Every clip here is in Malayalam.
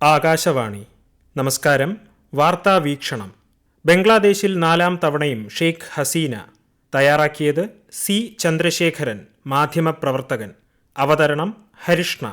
ആകാശവാണി. നമസ്കാരം. വാർത്താ വീക്ഷണം. ബംഗ്ലാദേശിൽ നാലാം തവണയും ഷെയ്ഖ് ഹസീന. തയ്യാറാക്കിയത് സി ചന്ദ്രശേഖരൻ മാധ്യമപ്രവർത്തകൻ. അവതരണം ഹരിഷ്ണ.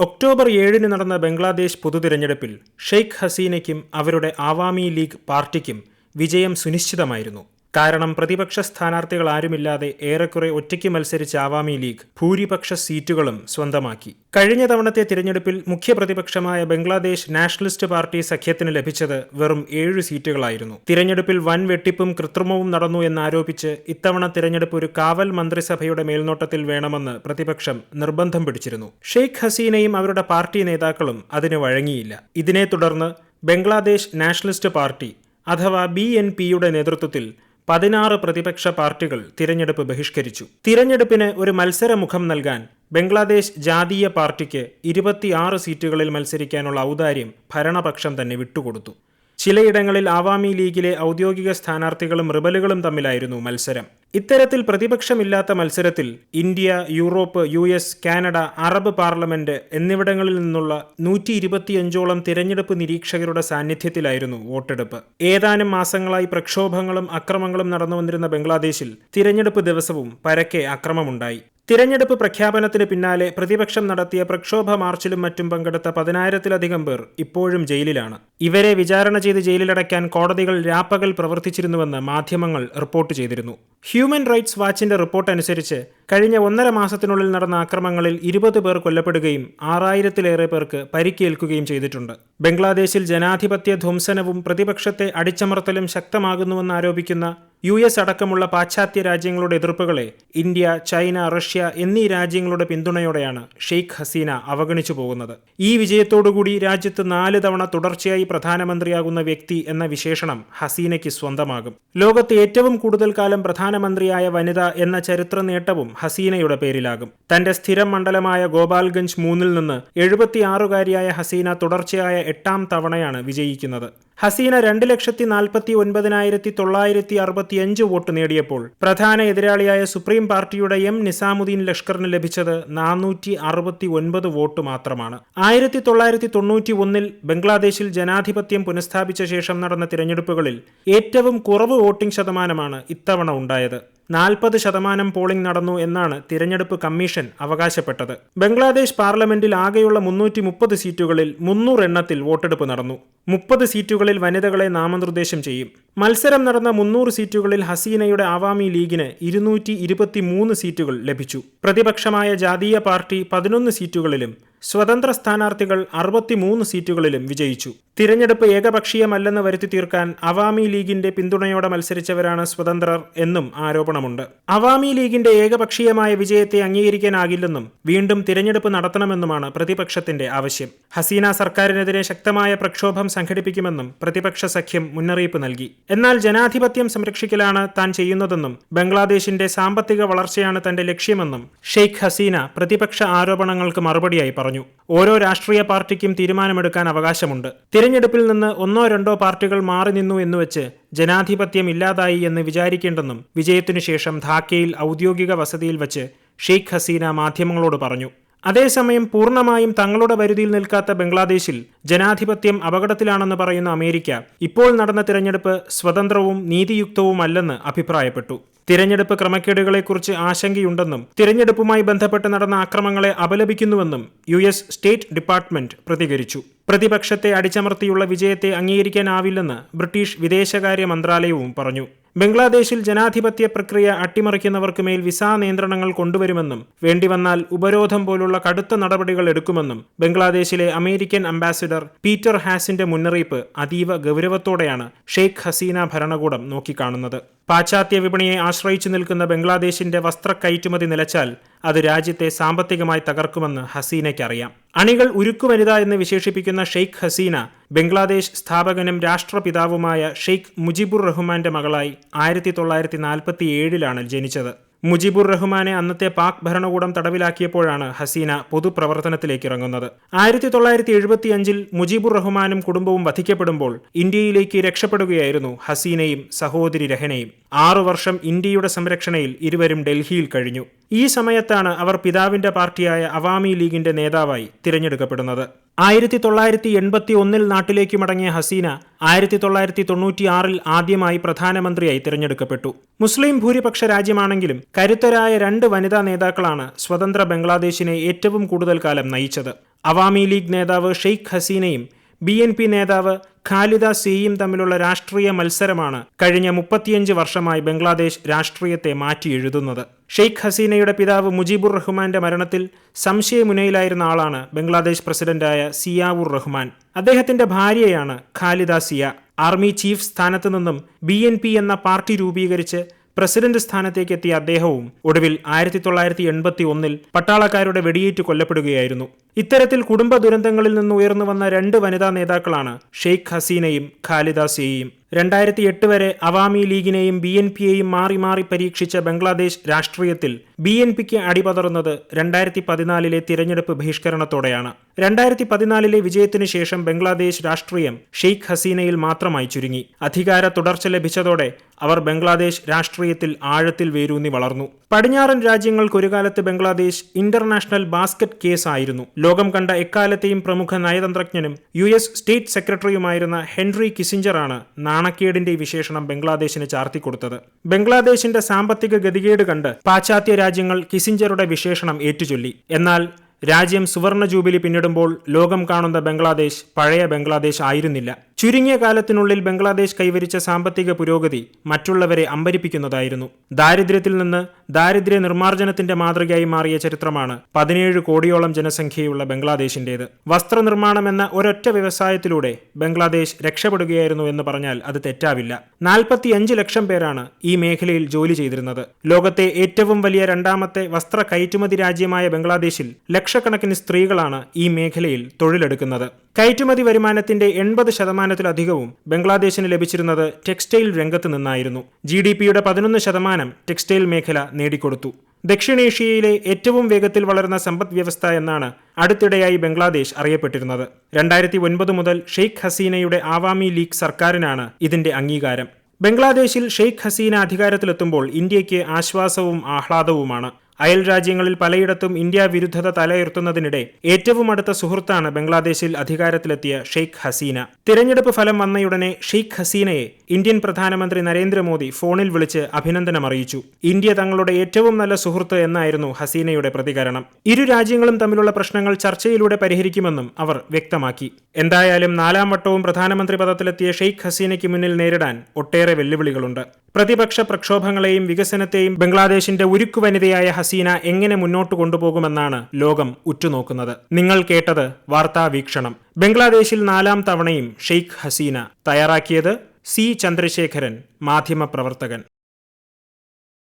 ഒക്ടോബർ ഏഴിന് നടന്ന ബംഗ്ലാദേശ് പൊതുതിരഞ്ഞെടുപ്പിൽ ഷെയ്ഖ് ഹസീനയ്ക്കും അവരുടെ ആവാമി ലീഗ് പാർട്ടിക്കും വിജയം സുനിശ്ചിതമായിരുന്നു. കാരണം പ്രതിപക്ഷ സ്ഥാനാർത്ഥികൾ ആരുമില്ലാതെ ഏറെക്കുറെ ഒറ്റയ്ക്ക് മത്സരിച്ച ആവാമി ലീഗ് ഭൂരിപക്ഷ സീറ്റുകളും സ്വന്തമാക്കി. കഴിഞ്ഞ തവണത്തെ തിരഞ്ഞെടുപ്പിൽ മുഖ്യ പ്രതിപക്ഷമായ ബംഗ്ലാദേശ് നാഷണലിസ്റ്റ് പാർട്ടി സഖ്യത്തിന് ലഭിച്ചത് വെറും ഏഴ് സീറ്റുകളായിരുന്നു. തിരഞ്ഞെടുപ്പിൽ വൻ വെട്ടിപ്പും കൃത്രിമവും നടന്നു എന്നാരോപിച്ച് ഇത്തവണ തിരഞ്ഞെടുപ്പ് ഒരു കാവൽ മന്ത്രിസഭയുടെ മേൽനോട്ടത്തിൽ വേണമെന്ന് പ്രതിപക്ഷം നിർബന്ധം പിടിച്ചിരുന്നു. ഷെയ്ഖ് ഹസീനയും അവരുടെ പാർട്ടി നേതാക്കളും അതിന് വഴങ്ങിയില്ല. ഇതിനെ തുടർന്ന് ബംഗ്ലാദേശ് നാഷണലിസ്റ്റ് പാർട്ടി അഥവാ ബി എൻ പിയുടെ നേതൃത്വത്തിൽ പതിനാറ് പ്രതിപക്ഷ പാർട്ടികൾ തിരഞ്ഞെടുപ്പ് ബഹിഷ്കരിച്ചു. തിരഞ്ഞെടുപ്പിന് ഒരു മത്സരമുഖം നൽകാൻ ബംഗ്ലാദേശ് ജാതീയ പാർട്ടിക്ക് ഇരുപത്തിയാറ് സീറ്റുകളിൽ മത്സരിക്കാനുള്ള ഔദാര്യം ഭരണപക്ഷം തന്നെ വിട്ടുകൊടുത്തു. ചിലയിടങ്ങളിൽ ആവാമി ലീഗിലെ ഔദ്യോഗിക സ്ഥാനാർത്ഥികളും റിബലുകളും തമ്മിലായിരുന്നു മത്സരം. ഇത്തരത്തിൽ പ്രതിപക്ഷമില്ലാത്ത മത്സരത്തിൽ India Europe U S Canada Arab parliament എന്നിവിടങ്ങളിൽ നിന്നുള്ള നൂറ്റി ഇരുപത്തിയഞ്ചോളം തിരഞ്ഞെടുപ്പ് നിരീക്ഷകരുടെ സാന്നിധ്യത്തിലായിരുന്നു വോട്ടെടുപ്പ്. ഏതാനും മാസങ്ങളായി പ്രക്ഷോഭങ്ങളും അക്രമങ്ങളും നടന്നു വന്നിരുന്ന ബംഗ്ലാദേശിൽ തിരഞ്ഞെടുപ്പ് ദിവസവും പരക്കെ അക്രമമുണ്ടായി. തിരഞ്ഞെടുപ്പ് പ്രഖ്യാപനത്തിന് പിന്നാലെ പ്രതിപക്ഷം നടത്തിയ പ്രക്ഷോഭ മാർച്ചിലും മറ്റും പങ്കെടുത്ത പതിനായിരത്തിലധികം പേർ ഇപ്പോഴും ജയിലിലാണ്. ഇവരെ വിചാരണ ചെയ്ത് ജയിലിലടയ്ക്കാൻ കോടതികൾ രാപ്പകൽ പ്രവർത്തിച്ചിരുന്നുവെന്ന് മാധ്യമങ്ങൾ റിപ്പോർട്ട് ചെയ്തിരുന്നു. ഹ്യൂമൻ റൈറ്റ്സ് വാച്ചിന്റെ റിപ്പോർട്ട് അനുസരിച്ച് കഴിഞ്ഞ ഒന്നര മാസത്തിനുള്ളിൽ നടന്ന ആക്രമങ്ങളിൽ ഇരുപത് പേർ കൊല്ലപ്പെടുകയും ആറായിരത്തിലേറെ പേർക്ക് പരിക്കേൽക്കുകയും ചെയ്തിട്ടുണ്ട്. ബംഗ്ലാദേശിൽ ജനാധിപത്യ ധ്വംസനവും പ്രതിപക്ഷത്തെ അടിച്ചമർത്തലും ശക്തമാകുന്നുവെന്ന് ആരോപിക്കുന്ന യു എസ് അടക്കമുള്ള പാശ്ചാത്യ രാജ്യങ്ങളുടെ എതിർപ്പുകളെ ഇന്ത്യ ചൈന റഷ്യ എന്നീ രാജ്യങ്ങളുടെ പിന്തുണയോടെയാണ് ഷെയ്ഖ് ഹസീന അവഗണിച്ചു പോകുന്നത് ഈ വിജയത്തോടുകൂടി രാജ്യത്ത് നാല് തവണ തുടർച്ചയായി പ്രധാനമന്ത്രിയാകുന്ന വ്യക്തി എന്ന വിശേഷണം ഹസീനയ്ക്ക് സ്വന്തമാകും. ലോകത്ത് ഏറ്റവും കൂടുതൽ കാലം പ്രധാനമന്ത്രിയായ വനിത എന്ന ചരിത്ര നേട്ടവും ഹസീനയുടെ പേരിലാകും. തന്റെ സ്ഥിരം മണ്ഡലമായ ഗോപാൽഗഞ്ച് മൂന്നിൽ നിന്ന് എഴുപത്തിയാറുകാരിയായ ഹസീന തുടർച്ചയായ എട്ടാം തവണയാണ് വിജയിക്കുന്നത്. ഹസീന രണ്ട് ലക്ഷത്തി നാൽപ്പത്തി ഒൻപതിനായിരത്തി തൊള്ളായിരത്തി അറുപത്തിയഞ്ച് വോട്ട് നേടിയപ്പോൾ പ്രധാന എതിരാളിയായ സുപ്രീം പാർട്ടിയുടെ എം നിസാമുദ്ദീൻ ലഷ്കറിന് ലഭിച്ചത് നാനൂറ്റി അറുപത്തി ഒൻപത് വോട്ട് മാത്രമാണ്. ആയിരത്തി തൊള്ളായിരത്തി തൊണ്ണൂറ്റി ഒന്നിൽ ബംഗ്ലാദേശിൽ ജനാധിപത്യം പുനഃസ്ഥാപിച്ച ശേഷം നടന്ന തിരഞ്ഞെടുപ്പുകളിൽ ഏറ്റവും കുറവ് വോട്ടിംഗ് ശതമാനമാണ് ഇത്തവണ ഉണ്ടായത്. നാൽപ്പത് ശതമാനം പോളിംഗ് നടന്നു എന്നാണ് തിരഞ്ഞെടുപ്പ് കമ്മീഷൻ അവകാശപ്പെട്ടത്. ബംഗ്ലാദേശ് പാർലമെന്റിൽ ആകെയുള്ള മുന്നൂറ്റി മുപ്പത് സീറ്റുകളിൽ മുന്നൂറ് എണ്ണത്തിൽ വോട്ടെടുപ്പ് നടന്നു. മുപ്പത് സീറ്റുകളിൽ വനിതകളെ നാമനിർദ്ദേശം ചെയ്യും. മത്സരം നടന്ന മുന്നൂറ് സീറ്റുകളിൽ ഹസീനയുടെ ആവാമി ലീഗിന് ഇരുന്നൂറ്റി ഇരുപത്തി മൂന്ന് സീറ്റുകൾ ലഭിച്ചു. പ്രതിപക്ഷമായ ജാതീയ പാർട്ടി പതിനൊന്ന് സീറ്റുകളിലും സ്വതന്ത്ര സ്ഥാനാർത്ഥികൾ അറുപത്തിമൂന്ന് സീറ്റുകളിലും വിജയിച്ചു. തിരഞ്ഞെടുപ്പ് ഏകപക്ഷീയമല്ലെന്ന് വരുത്തി തീർക്കാൻ അവാമി ലീഗിന്റെ പിന്തുണയോടെ മത്സരിച്ചവരാണ് സ്വതന്ത്രർ എന്നും ആരോപണമുണ്ട്. അവാമി ലീഗിന്റെ ഏകപക്ഷീയമായ വിജയത്തെ അംഗീകരിക്കാനാകില്ലെന്നും വീണ്ടും തിരഞ്ഞെടുപ്പ് നടത്തണമെന്നുമാണ് പ്രതിപക്ഷത്തിന്റെ ആവശ്യം. ഹസീന സർക്കാരിനെതിരെ ശക്തമായ പ്രക്ഷോഭം സംഘടിപ്പിക്കുമെന്നും പ്രതിപക്ഷ സഖ്യം മുന്നറിയിപ്പ് നൽകി. എന്നാൽ ജനാധിപത്യം സംരക്ഷിക്കലാണ് താൻ ചെയ്യുന്നതെന്നും ബംഗ്ലാദേശിന്റെ സാമ്പത്തിക വളർച്ചയാണ് തന്റെ ലക്ഷ്യമെന്നും ഷെയ്ഖ് ഹസീന പ്രതിപക്ഷ ആരോപണങ്ങൾക്ക് മറുപടിയായി പറഞ്ഞു. ഓരോ രാഷ്ട്രീയ പാർട്ടിക്കും തീരുമാനമെടുക്കാൻ അവകാശമുണ്ട്. തിരഞ്ഞെടുപ്പിൽ നിന്ന് ഒന്നോ രണ്ടോ പാർട്ടികൾ മാറി നിന്നു എന്നുവെച്ച് ജനാധിപത്യം ഇല്ലാതായി എന്ന് വിചാരിക്കേണ്ടെന്നും വിജയത്തിനു ശേഷം ധാക്കയിൽ ഔദ്യോഗിക വസതിയിൽ വച്ച് ഷെയ്ഖ് ഹസീന മാധ്യമങ്ങളോട് പറഞ്ഞു. അതേസമയം പൂർണമായും തങ്ങളുടെ പരിധിയിൽ നിൽക്കാത്ത ബംഗ്ലാദേശിൽ ജനാധിപത്യം അപകടത്തിലാണെന്ന് പറയുന്ന അമേരിക്ക ഇപ്പോൾ നടന്ന തിരഞ്ഞെടുപ്പ് സ്വതന്ത്രവും നീതിയുക്തവുമല്ലെന്ന് അഭിപ്രായപ്പെട്ടു. തിരഞ്ഞെടുപ്പ് ക്രമക്കേടുകളെക്കുറിച്ച് ആശങ്കയുണ്ടെന്നും തിരഞ്ഞെടുപ്പുമായി ബന്ധപ്പെട്ട് നടന്ന അക്രമങ്ങളെ അപലപിക്കുന്നുവെന്നും യു എസ് സ്റ്റേറ്റ് ഡിപ്പാർട്ട്മെന്റ് പ്രതികരിച്ചു. പ്രതിപക്ഷത്തെ അടിച്ചമർത്തിയുള്ള വിജയത്തെ അംഗീകരിക്കാനാവില്ലെന്ന് ബ്രിട്ടീഷ് വിദേശകാര്യ മന്ത്രാലയവും പറഞ്ഞു. ബംഗ്ലാദേശിൽ ജനാധിപത്യ പ്രക്രിയ അട്ടിമറിക്കുന്നവർക്ക് മേൽ വിസാ നിയന്ത്രണങ്ങൾ കൊണ്ടുവരുമെന്നും വേണ്ടിവന്നാൽ ഉപരോധം പോലുള്ള കടുത്ത നടപടികൾ എടുക്കുമെന്നും ബംഗ്ലാദേശിലെ അമേരിക്കൻ അംബാസിഡർ പീറ്റർ ഹാസിന്റെ മുന്നറിയിപ്പ് അതീവ ഗൗരവത്തോടെയാണ് ഷെയ്ഖ് ഹസീന ഭരണകൂടം നോക്കിക്കാണുന്നത്. പാശ്ചാത്യ വിപണിയെ ആശ്രയിച്ചു നിൽക്കുന്ന ബംഗ്ലാദേശിന്റെ വസ്ത്ര കയറ്റുമതി നിലച്ചാൽ അത് രാജ്യത്തെ സാമ്പത്തികമായി തകർക്കുമെന്ന് ഹസീനയ്ക്കറിയാം. അണികൾ ഉരുക്കുവനിത എന്ന് വിശേഷിപ്പിക്കുന്ന ഷെയ്ഖ് ഹസീന ബംഗ്ലാദേശ് സ്ഥാപകനും രാഷ്ട്രപിതാവുമായ ഷെയ്ഖ് മുജിബുർ റഹ്മാന്റെ മകളായി ആയിരത്തി തൊള്ളായിരത്തി നാൽപ്പത്തി ഏഴിലാണ് ജനിച്ചത്. മുജിബുർ റഹ്മാനെ അന്നത്തെ പാക് ഭരണകൂടം തടവിലാക്കിയപ്പോഴാണ് ഹസീന പൊതുപ്രവർത്തനത്തിലേക്ക് ഇറങ്ങുന്നത് ആയിരത്തി തൊള്ളായിരത്തി എഴുപത്തിയഞ്ചിൽ മുജിബുർ റഹ്മാനും കുടുംബവും വധിക്കപ്പെടുമ്പോൾ ഇന്ത്യയിലേക്ക് രക്ഷപ്പെടുകയായിരുന്നു ഹസീനയും സഹോദരി രഹനയും. ആറു വർഷം ഇന്ത്യയുടെ സംരക്ഷണയിൽ ഇരുവരും ഡൽഹിയിൽ കഴിഞ്ഞു. ഈ സമയത്താണ് അവർ പിതാവിന്റെ പാർട്ടിയായ അവാമി ലീഗിന്റെ നേതാവായി തിരഞ്ഞെടുക്കപ്പെടുന്നത്. ആയിരത്തി തൊള്ളായിരത്തി എൺപത്തി ഒന്നിൽ നാട്ടിലേക്ക് മടങ്ങിയ ഹസീന ആയിരത്തി തൊള്ളായിരത്തി തൊണ്ണൂറ്റിയാറിൽ ആദ്യമായി പ്രധാനമന്ത്രിയായി തിരഞ്ഞെടുക്കപ്പെട്ടു. മുസ്ലിം ഭൂരിപക്ഷ രാജ്യമാണെങ്കിലും കരുത്തരായ രണ്ട് വനിതാ നേതാക്കളാണ് സ്വതന്ത്ര ബംഗ്ലാദേശിനെ ഏറ്റവും കൂടുതൽ കാലം നയിച്ചത്. അവാമി ലീഗ് നേതാവ് ഷെയ്ഖ് ഹസീനയും ബി എൻ പി നേതാവ് ഖാലിദ സിയും തമ്മിലുള്ള രാഷ്ട്രീയ മത്സരമാണ് കഴിഞ്ഞ മുപ്പത്തിയഞ്ച് വർഷമായി ബംഗ്ലാദേശ് രാഷ്ട്രീയത്തെ മാറ്റിയെഴുതുന്നത്. ഷെയ്ഖ് ഹസീനയുടെ പിതാവ് മുജീബുർ റഹ്മാന്റെ മരണത്തിൽ സംശയമുനയിലായിരുന്ന ആളാണ് ബംഗ്ലാദേശ് പ്രസിഡന്റായ സിയാവുർ റഹ്മാൻ. അദ്ദേഹത്തിന്റെ ഭാര്യയാണ് ഖാലിദ സിയ. ആർമി ചീഫ് സ്ഥാനത്തു നിന്നും ബി എന്ന പാർട്ടി രൂപീകരിച്ച് പ്രസിഡന്റ് സ്ഥാനത്തേക്ക് എത്തിയ അദ്ദേഹവും ഒടുവിൽ ആയിരത്തി തൊള്ളായിരത്തി എൺപത്തി ഒന്നിൽ പട്ടാളക്കാരുടെ വെടിയേറ്റ് കൊല്ലപ്പെടുകയായിരുന്നു. ഇത്തരത്തിൽ കുടുംബ ദുരന്തങ്ങളിൽ നിന്ന് ഉയർന്നു വന്ന രണ്ട് വനിതാ നേതാക്കളാണ് ഷെയ്ഖ് ഹസീനയും ഖാലിദ സിയയും. രണ്ടായിരത്തി എട്ട് വരെ അവാമി ലീഗിനെയും ബി എൻ പിയെയും മാറി മാറി പരീക്ഷിച്ച ബംഗ്ലാദേശ് രാഷ്ട്രീയത്തിൽ ബി എൻ പിക്ക് അടിപതറുന്നത് രണ്ടായിരത്തി പതിനാലിലെ തിരഞ്ഞെടുപ്പ് ബഹിഷ്കരണത്തോടെയാണ്. രണ്ടായിരത്തി പതിനാലിലെ വിജയത്തിനു ശേഷം ബംഗ്ലാദേശ് രാഷ്ട്രീയം ഷെയ്ഖ് ഹസീനയിൽ മാത്രമായി ചുരുങ്ങി. അധികാര തുടർച്ച ലഭിച്ചതോടെ അവർ ബംഗ്ലാദേശ് രാഷ്ട്രീയത്തിൽ ആഴത്തിൽ വേരൂന്നി വളർന്നു. പടിഞ്ഞാറൻ രാജ്യങ്ങൾക്ക് ഒരു കാലത്ത് ബംഗ്ലാദേശ് ഇന്റർനാഷണൽ ബാസ്ക്കറ്റ് കേസ് ആയിരുന്നു ലോകം കണ്ട എക്കാലത്തെയും പ്രമുഖ നയതന്ത്രജ്ഞനും യു എസ് സ്റ്റേറ്റ് സെക്രട്ടറിയുമായിരുന്ന ഹെൻറി കിസിഞ്ചറാണ് നാണക്കേടിന്റെ വിശേഷണം ബംഗ്ലാദേശിന് ചാർത്തിക്കൊടുത്തത്. ബംഗ്ലാദേശിന്റെ സാമ്പത്തിക ഗതികേട് കണ്ട് പാശ്ചാത്യ രാജ്യങ്ങൾ കിസിഞ്ചറുടെ വിശേഷണം ഏറ്റുചൊല്ലി. എന്നാൽ രാജ്യം സുവർണ ജൂബിലി പിന്നിടുമ്പോൾ ലോകം കാണുന്ന ബംഗ്ലാദേശ് പഴയ ബംഗ്ലാദേശ് ആയിരുന്നില്ല. ചുരുങ്ങിയ കാലത്തിനുള്ളിൽ ബംഗ്ലാദേശ് കൈവരിച്ച സാമ്പത്തിക പുരോഗതി മറ്റുള്ളവരെ അമ്പരിപ്പിക്കുന്നതായിരുന്നു. ദാരിദ്ര്യത്തിൽ നിന്ന് ദാരിദ്ര്യ നിർമ്മാർജനത്തിന്റെ മാതൃകയായി മാറിയ ചരിത്രമാണ് പതിനേഴ് കോടിയോളം ജനസംഖ്യയുള്ള ബംഗ്ലാദേശിന്റേത്. വസ്ത്രനിർമ്മാണം എന്ന ഒരൊറ്റ വ്യവസായത്തിലൂടെ ബംഗ്ലാദേശ് രക്ഷപ്പെടുകയായിരുന്നു എന്ന് പറഞ്ഞാൽ അത് തെറ്റാവില്ല. നാൽപ്പത്തിയഞ്ച് ലക്ഷം പേരാണ് ഈ മേഖലയിൽ ജോലി ചെയ്തിരുന്നത്. ലോകത്തെ ഏറ്റവും വലിയ രണ്ടാമത്തെ വസ്ത്ര കയറ്റുമതി രാജ്യമായ ബംഗ്ലാദേശിൽ ലക്ഷക്കണക്കിന് സ്ത്രീകളാണ് ഈ മേഖലയിൽ തൊഴിലെടുക്കുന്നത്. കയറ്റുമതി വരുമാനത്തിന്റെ എൺപത് ശതമാനത്തിലധികവും ബംഗ്ലാദേശിന് ലഭിച്ചിരുന്നത് ടെക്സ്റ്റൈൽ രംഗത്ത് നിന്നായിരുന്നു. ജി ഡി പിയുടെ പതിനൊന്ന് ശതമാനം ടെക്സ്റ്റൈൽ മേഖല നേടിക്കൊടുത്തു. ദക്ഷിണേഷ്യയിലെ ഏറ്റവും വേഗത്തിൽ വളരുന്ന സമ്പദ് വ്യവസ്ഥ എന്നാണ് അടുത്തിടെയായി ബംഗ്ലാദേശ് അറിയപ്പെട്ടിരുന്നത്. രണ്ടായിരത്തി ഒൻപത് മുതൽ ഷെയ്ഖ് ഹസീനയുടെ ആവാമി ലീഗ് സർക്കാരിനാണ് ഇതിന്റെ അംഗീകാരം. ബംഗ്ലാദേശിൽ ഷെയ്ഖ് ഹസീന അധികാരത്തിലെത്തുമ്പോൾ ഇന്ത്യയ്ക്ക് ആശ്വാസവും ആഹ്ലാദവുമാണ്. അയൽ രാജ്യങ്ങളിൽ പലയിടത്തും ഇന്ത്യ വിരുദ്ധത തലയുർത്തുന്നതിനിടെ ഏറ്റവും അടുത്ത സുഹൃത്താണ് ബംഗ്ലാദേശിൽ അധികാരത്തിലെത്തിയ ഷെയ്ഖ് ഹസീന. തിരഞ്ഞെടുപ്പ് ഫലം വന്നയുടനെ ഷെയ്ഖ് ഹസീനയെ ഇന്ത്യൻ പ്രധാനമന്ത്രി നരേന്ദ്രമോദി ഫോണിൽ വിളിച്ച് അഭിനന്ദനം അറിയിച്ചു ഇന്ത്യ തങ്ങളുടെ ഏറ്റവും നല്ല സുഹൃത്ത് എന്നായിരുന്നു ഹസീനയുടെ പ്രതികരണം. ഇരു രാജ്യങ്ങളും തമ്മിലുള്ള പ്രശ്നങ്ങൾ ചർച്ചയിലൂടെ പരിഹരിക്കുമെന്നും അവർ വ്യക്തമാക്കി. എന്തായാലും നാലാം വട്ടവും പ്രധാനമന്ത്രി പദത്തിലെത്തിയ ഷെയ്ഖ് ഹസീനയ്ക്ക് മുന്നിൽ നേരിടാൻ ഒട്ടേറെ വെല്ലുവിളികളുണ്ട്. പ്രതിപക്ഷ പ്രക്ഷോഭങ്ങളെയും വികസനത്തെയും ബംഗ്ലാദേശിന്റെ ഉരുക്കു വനിതയായ ഹസീന എങ്ങനെ മുന്നോട്ട് കൊണ്ടുപോകുമെന്നാണ് ലോകം ഉറ്റുനോക്കുന്നത്. നിങ്ങൾ കേട്ടത് വാർത്താ വീക്ഷണം ബംഗ്ലാദേശിൽ നാലാം തവണയും ഷെയ്ഖ് ഹസീന തയ്യാറാക്കിയത് സി. ചന്ദ്രശേഖരൻ മാധ്യമപ്രവർത്തകൻ.